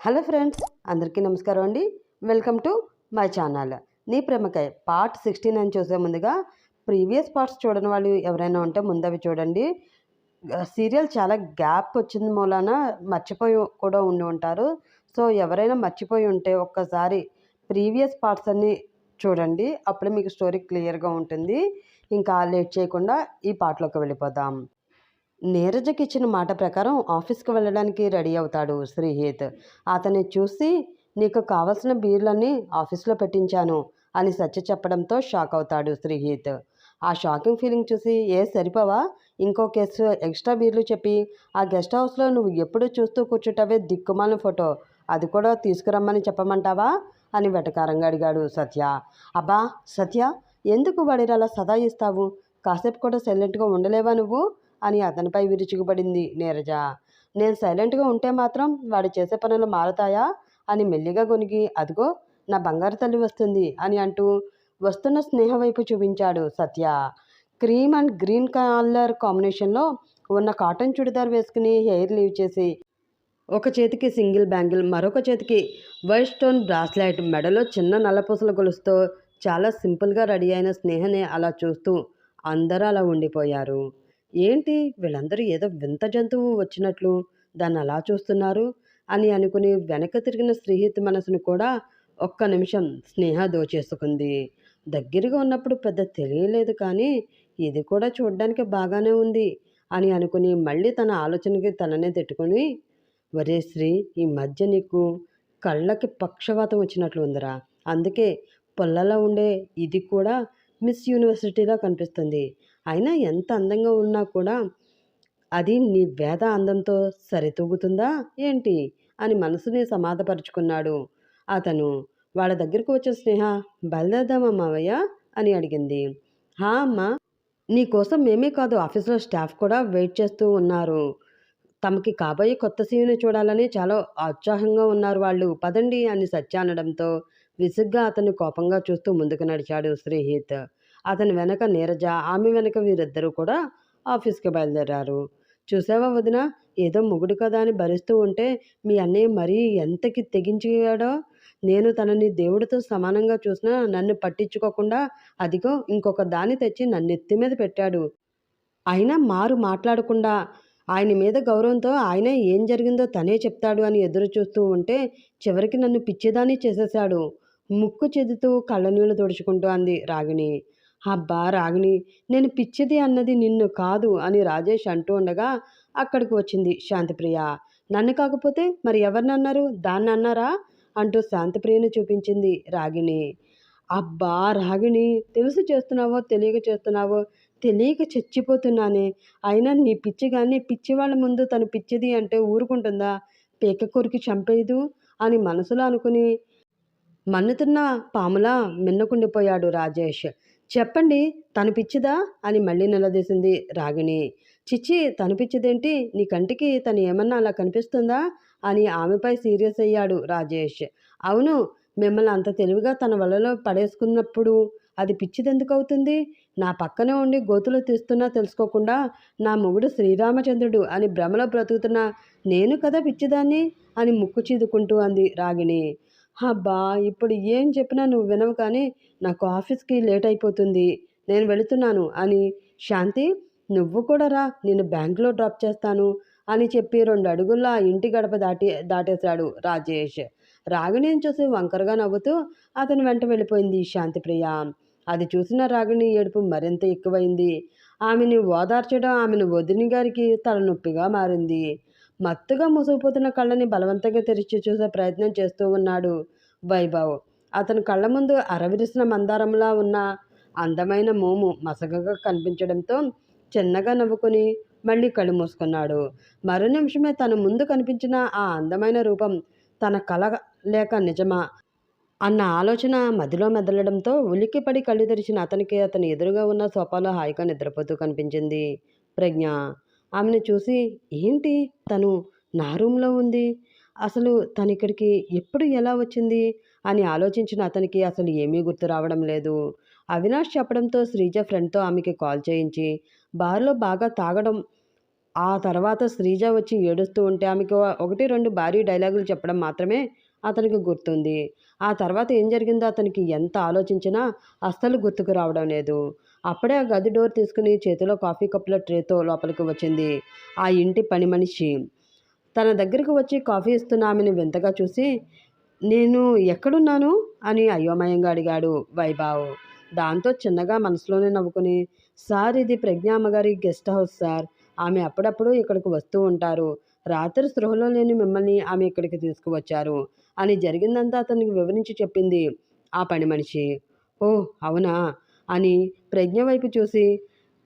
Hello friends అందరికీ నమస్కారం అండి. Welcome to my channel. నీ ప్రేమకాయ పార్ట్ సిక్స్టీన్ అని చూసే ముందుగా ప్రీవియస్ పార్ట్స్ చూడని వాళ్ళు ఎవరైనా ఉంటే ముందు అవి చూడండి సీరియల్ చాలా గ్యాప్ వచ్చింది మూలాన మర్చిపోయి కూడా ఉండి ఉంటారు. సో ఎవరైనా మర్చిపోయి ఉంటే ఒక్కసారి ప్రీవియస్ పార్ట్స్ అన్ని చూడండి. అప్పుడే మీకు స్టోరీ క్లియర్గా ఉంటుంది. ఇంకా లేట్ చేయకుండా ఈ పాటలోకి వెళ్ళిపోదాం. నీరజకి ఇచ్చిన మాట ప్రకారం ఆఫీస్కి వెళ్ళడానికి రెడీ అవుతాడు శ్రీహిత్. అతన్ని చూసి నీకు కావలసిన బీర్లన్నీ ఆఫీస్లో పెట్టించాను అని సత్య చెప్పడంతో షాక్ అవుతాడు శ్రీహిత్. ఆ షాకింగ్ ఫీలింగ్ చూసి ఏ సరిపోవా? ఇంకో కేసు ఎక్స్ట్రా బీర్లు చెప్పి ఆ గెస్ట్ హౌస్లో నువ్వు ఎప్పుడు చూస్తూ కూర్చుంటావే దిక్కుమాలిన ఫోటో. అది కూడా తీసుకురమ్మని చెప్పమంటావా? అని వెటకారంగా అడిగాడు సత్య. అబ్బా సత్య ఎందుకు వాడిని అలా సదాయిస్తావు కాసేపు కూడా సైలెంట్గా ఉండలేవా నువ్వు? అని అతనిపై విరుచుకుపడింది నీరజ. నేను సైలెంట్గా ఉంటే మాత్రం వాడు చేసే పనులు మారతాయా? అని మెల్లిగా గొనిగి అదిగో నా బంగారు తల్లి వస్తుంది అని అంటూ వస్తున్న స్నేహ వైపు చూపించాడు Satya. Cream and green colour కాంబినేషన్లో ఉన్న కాటన్ చుడిదార్ వేసుకుని హెయిర్ లీవ్ చేసి ఒక చేతికి సింగిల్ బ్యాంగిల్ మరొక చేతికి వైట్ స్టోన్ బ్రాస్లెట్ మెడలో చిన్న నల్లపూసల గొలుసుతో చాలా సింపుల్గా రెడీ అయిన స్నేహనే అలా చూస్తూ అందరూ అలా ఉండిపోయారు. ఏంటి వీళ్ళందరూ ఏదో వింత జంతువు వచ్చినట్లు దాన్ని అలా చూస్తున్నారు అని అనుకుని వెనక తిరిగిన శ్రీహిత్ మనసును కూడా ఒక్క నిమిషం స్నేహ దోచేసుకుంది. దగ్గరగా ఉన్నప్పుడు పెద్ద తెలియలేదు కానీ ఇది కూడా చూడడానికి బాగానే ఉంది అని అనుకుని మళ్ళీ తన ఆలోచనకి తననే తిట్టుకుని వరే శ్రీ ఈ మధ్య నీకు కళ్ళకి పక్షవాతం వచ్చినట్లు ఉందిరా. అందుకే పొల్లలో ఉండే ఇది కూడా మిస్ యూనివర్సిటీలా కనిపిస్తుంది. అయినా ఎంత అందంగా ఉన్నా కూడా అది నీ వేద అందంతో సరితూగుతుందా? ఏంటి? అని మనసుని సమాధపరుచుకున్నాడు. అతను వాళ్ళ దగ్గరకు వచ్చిన స్నేహ బయలుదేరదామా మావయ్య అని అడిగింది. హా అమ్మా నీకోసం మేమే కాదు ఆఫీస్లో స్టాఫ్ కూడా వెయిట్ చేస్తూ ఉన్నారు. తమకి కాబోయే కొత్త సీని చూడాలని చాలా ఉత్సాహంగా ఉన్నారు వాళ్ళు. పదండి అని సత్య అనడంతో విసుగ్గా అతన్ని కోపంగా చూస్తూ ముందుకు నడిచాడు శ్రీహిత్. అతని వెనక నీరజ ఆమె వెనక వీరిద్దరూ కూడా ఆఫీస్కి బయలుదేరారు. చూసావా వదిన ఏదో మొగుడు కదా అని భరిస్తూ ఉంటే మీ అన్నయ్య మరీ ఎంతకి తెగించాడో? నేను తనని దేవుడితో సమానంగా చూసినా నన్ను పట్టించుకోకుండా అదిగో ఇంకొక దాన్ని తెచ్చి నన్ను ఎత్తి మీద పెట్టాడు. అయినా మారు మాట్లాడకుండా ఆయన మీద గౌరవంతో ఆయన ఏం జరిగిందో తనే చెప్తాడు అని ఎదురు చూస్తూ ఉంటే చివరికి నన్ను పిచ్చిదాన్ని చేసేశాడు. ముక్కు చెదుతూ కళ్ళనీళ్ళు తుడుచుకుంటూ అంది రాగిణి. అబ్బా రాగిణి నేను పిచ్చిది అన్నది నిన్ను కాదు అని రాజేష్ అంటూ ఉండగా అక్కడికి వచ్చింది శాంతిప్రియ. నన్ను కాకపోతే మరి ఎవరినన్నారు? దాన్ని అన్నారా? అంటూ శాంతిప్రియను చూపించింది రాగిణి. అబ్బా రాగిణి తెలుసు చేస్తున్నావో తెలియక చేస్తున్నావో? తెలియక చచ్చిపోతున్నానే. అయినా నీ పిచ్చి కానీ పిచ్చి వాళ్ళ ముందు తను పిచ్చిది అంటే ఊరుకుంటుందా? పీక కొరికి చంపేదు అని మనసులో అనుకుని మన్నుతున్న పాములా మిన్నకుండిపోయాడు రాజేష్. చెప్పండి తను పిచ్చిదా? అని మళ్ళీ నిలదీసింది రాగిణి. చిచ్చి తను పిచ్చిదేంటి? నీ కంటికి తను ఏమన్నా అలా కనిపిస్తుందా? అని ఆమెపై సీరియస్ అయ్యాడు రాజేష్. అవును మిమ్మల్ని అంత తెలివిగా తన వలలో పడేసుకున్నప్పుడు అది పిచ్చిదెందుకు అవుతుంది? నా పక్కనే ఉండి గోతులు తీస్తున్నా తెలుసుకోకుండా నా మొగుడు శ్రీరామచంద్రుడు అని భ్రమలో బ్రతుకుతున్నా నేను కదా పిచ్చిదాన్ని? అని ముక్కు చీదుకుంటూ అంది రాగిణి. అబ్బా ఇప్పుడు ఏం చెప్పినా నువ్వు వినవు కానీ నాకు ఆఫీస్కి లేట్ అయిపోతుంది. నేను వెళుతున్నాను అని. శాంతి నువ్వు కూడా రా నేను బ్యాంకులో డ్రాప్ చేస్తాను అని చెప్పి రెండు అడుగుల్లో ఆ ఇంటి గడప దాటి దాటేశాడు రాజేష్. రాగిణిని చూసి వంకరగా నవ్వుతూ అతని వెంట వెళ్ళిపోయింది శాంతిప్రియ. అది చూసిన రాగిణి ఏడుపు మరింత ఎక్కువైంది. ఆమెని ఓదార్చడం ఆమెను వదిన గారికి తలనొప్పిగా మారింది. మత్తుగా మూసుకుపోతున్న కళ్ళని బలవంతంగా తెరిచి చూసే ప్రయత్నం చేస్తూ ఉన్నాడు వైభవ్. అతని కళ్ళ ముందు అరవిరిసిన మందారంలా ఉన్న అందమైన మోము మసగగా కనిపించడంతో చిన్నగా నవ్వుకుని మళ్ళీ కళ్ళు మూసుకున్నాడు. మరో నిమిషమే తన ముందు కనిపించిన ఆ అందమైన రూపం తన కళ లేక నిజమా అన్న ఆలోచన మదిలో మెదలడంతో ఉలిక్కిపడి కళ్ళు తెరిచిన అతనికి అతని ఎదురుగా ఉన్న సోఫాలో హాయిగా నిద్రపోతూ కనిపించింది. ప్రజ్ఞ ఆమెను చూసి ఏంటి? తను నా రూమ్లో ఉంది. అసలు తను ఇక్కడికి ఎప్పుడు ఎలా వచ్చింది? అని ఆలోచించిన అతనికి అసలు ఏమీ గుర్తు రావడం లేదు. అవినాష్ చెప్పడంతో శ్రీజ ఫ్రెండ్తో ఆమెకి కాల్ చేయించి బార్లో బాగా తాగడం. ఆ తర్వాత శ్రీజ వచ్చి ఏడుస్తూ ఉంటే ఆమెకు ఒకటి రెండు భారీ డైలాగులు చెప్పడం మాత్రమే అతనికి గుర్తుంది. ఆ తర్వాత ఏం జరిగిందో అతనికి ఎంత ఆలోచించినా అస్సలు గుర్తుకు రావడం లేదు. అప్పుడే ఆ గది డోర్ తీసుకుని చేతిలో కాఫీ కప్పుల ట్రేతో లోపలికి వచ్చింది. ఆ ఇంటి పని మనిషి. తన దగ్గరికి వచ్చి కాఫీ ఇస్తున్న ఆమెను వింతగా చూసి నేను ఎక్కడున్నాను? అని అయోమయంగా అడిగాడు వైభావ్. దాంతో చిన్నగా మనసులోనే నవ్వుకుని సార్ ఇది ప్రజ్ఞామ్మగారి గెస్ట్ హౌస్ సార్. ఆమె అప్పుడప్పుడు ఇక్కడికి వస్తూ ఉంటారు. రాత్రి స్పృహలో లేని మిమ్మల్ని ఆమె ఇక్కడికి తీసుకువచ్చారు. అని జరిగిందంతా అతనికి వివరించి చెప్పింది ఆ పని మనిషి. ఓ అవునా? అని ప్రజ్ఞ వైపు చూసి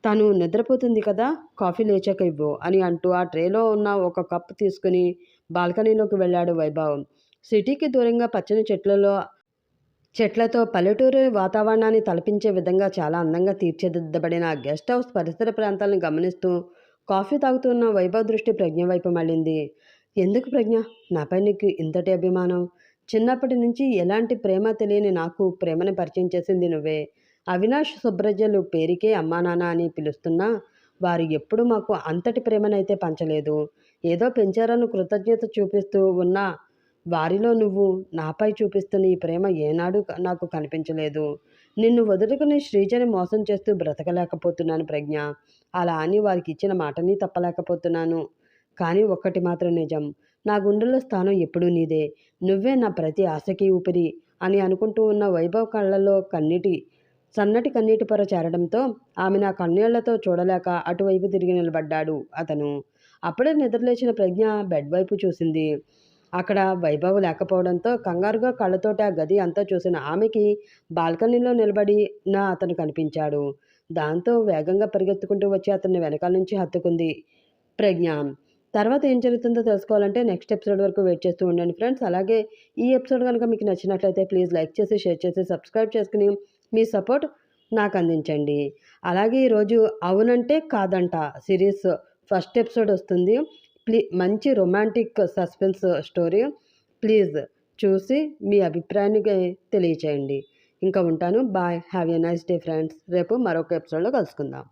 తను నిద్రపోతుంది కదా కాఫీ లేచాక ఇవ్వు అని అంటూ ఆ ట్రేలో ఉన్న ఒక కప్ తీసుకుని బాల్కనీలోకి వెళ్ళాడు వైభవ్. సిటీకి దూరంగా పచ్చని చెట్లలో చెట్లతో పల్లెటూరు వాతావరణాన్ని తలపించే విధంగా చాలా అందంగా తీర్చిదిద్దబడిన గెస్ట్ హౌస్ పరిసర ప్రాంతాలను గమనిస్తూ కాఫీ తాగుతున్న వైభవ్ దృష్టి ప్రజ్ఞ వైపు మళ్ళింది. ఎందుకు ప్రజ్ఞ? నాపై నీకు ఇంతటి అభిమానం? చిన్నప్పటి నుంచి ఎలాంటి ప్రేమ తెలియని నాకు ప్రేమని పరిచయం చేసింది నువ్వే. అవినాష్ సుబ్రజలు పేరుకే అమ్మా నాన్న అని పిలుస్తున్నా వారు ఎప్పుడు మాకు అంతటి ప్రేమనైతే పంచలేదు. ఏదో పెంచారని కృతజ్ఞత చూపిస్తూ ఉన్న వారిలో నువ్వు నాపై చూపిస్తున్న ఈ ప్రేమ ఏనాడు నాకు కనిపించలేదు. నిన్ను వదులుకుని శ్రీజని మోసం చేస్తూ బ్రతకలేకపోతున్నాను ప్రజ్ఞ. అలా అని వారికి ఇచ్చిన మాటని తప్పలేకపోతున్నాను. కానీ ఒక్కటి మాత్రం నిజం. నా గుండెల్లో స్థానం ఎప్పుడూ నీదే. నువ్వే నా ప్రతి ఆశకి ఊపిరి అని అనుకుంటూ ఉన్న వైభవ్ కళ్ళల్లో కన్నీటి సన్నటి కన్నీటి పొర చేరడంతో ఆమె నా కన్నీళ్ళతో చూడలేక అటువైపు తిరిగి నిలబడ్డాడు అతను. అప్పుడే నిద్రలేచిన ప్రజ్ఞ బెడ్ వైపు చూసింది. అక్కడ వైభవ్ లేకపోవడంతో కంగారుగా కళ్ళతోటి ఆ గది అంతా చూసిన ఆమెకి బాల్కనీలో నిలబడి నా అతను కనిపించాడు. దాంతో వేగంగా పరిగెత్తుకుంటూ వచ్చి అతన్ని వెనకాల నుంచి హత్తుకుంది ప్రజ్ఞ. తర్వాత ఏం జరుగుతుందో తెలుసుకోవాలంటే నెక్స్ట్ ఎపిసోడ్ వరకు వెయిట్ చేస్తూ ఉండండి ఫ్రెండ్స్ అలాగే ఈ ఎపిసోడ్ కనుక మీకు నచ్చినట్లయితే ప్లీజ్ లైక్ చేసి షేర్ చేసి సబ్స్క్రైబ్ చేసుకుని మీ సపోర్ట్ నాకు అందించండి. అలాగే ఈరోజు అవునంటే కాదంట సిరీస్ ఫస్ట్ ఎపిసోడ్ వస్తుంది. ప్లీ మంచి రొమాంటిక్ సస్పెన్స్ స్టోరీ ప్లీజ్ చూసి మీ అభిప్రాయాన్ని తెలియచేయండి. ఇంకా ఉంటాను. Bye have a nice day friends రేపు మరొక ఎపిసోడ్లో కలుసుకుందాం.